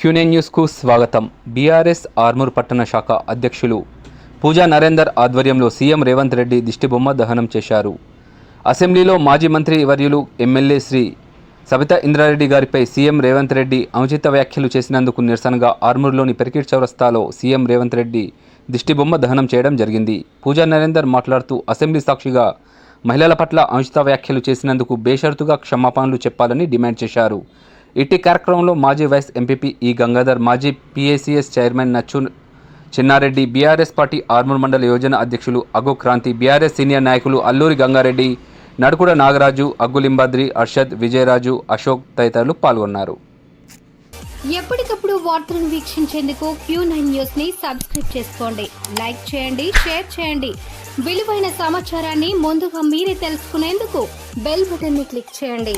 క్యూనే న్యూస్కు స్వాగతం. బీఆర్ఎస్ ఆర్మూర్ పట్టణ శాఖ అధ్యక్షులు పూజా నరేందర్ ఆధ్వర్యంలో సీఎం రేవంత్ రెడ్డి దిష్టిబొమ్మ దహనం చేశారు. అసెంబ్లీలో మాజీ మంత్రి వర్యులు ఎమ్మెల్యే శ్రీ సబితా ఇంద్రారెడ్డి గారిపై సీఎం రేవంత్ రెడ్డి అనుచిత వ్యాఖ్యలు చేసినందుకు నిరసనగా ఆర్మూర్లోని పెరికిట్ చౌరస్తాలో సీఎం రేవంత్ రెడ్డి దిష్టిబొమ్మ దహనం చేయడం జరిగింది. పూజా నరేందర్ మాట్లాడుతూ అసెంబ్లీ సాక్షిగా మహిళల పట్ల అనుచిత వ్యాఖ్యలు చేసినందుకు బేషరతుగా క్షమాపణలు చెప్పాలని డిమాండ్ చేశారు. ఇట్టి కార్యక్రమంలో మాజీ వైస్ ఎంపీపీ ఈ గంగాధర్ మాజీ పీఏసీఎస్ చైర్మన్ నచ్చు చిన్నారెడ్డి బీఆర్ఎస్ పార్టీ ఆర్మూర్ మండల యోజన అధ్యక్షులు అగు క్రాంతి బీఆర్ఎస్ సీనియర్ నాయకులు అల్లూరి గంగారెడ్డి నడుకుడ నాగరాజు అగ్గులింబాద్రి అర్షద్ విజయరాజు అశోక్ తదితరులు పాల్గొన్నారు. ఎప్పటికప్పుడు వార్తలను వీక్షించేందుకు క్యూ నైన్ న్యూస్ని సబ్స్క్రైబ్ చేసుకోండి. లైక్ చేయండి షేర్ చేయండి. విలువైన సమాచారాన్ని ముందుగా మీరే తెలుసుకునేందుకు బెల్ బటన్ని క్లిక్ చేయండి.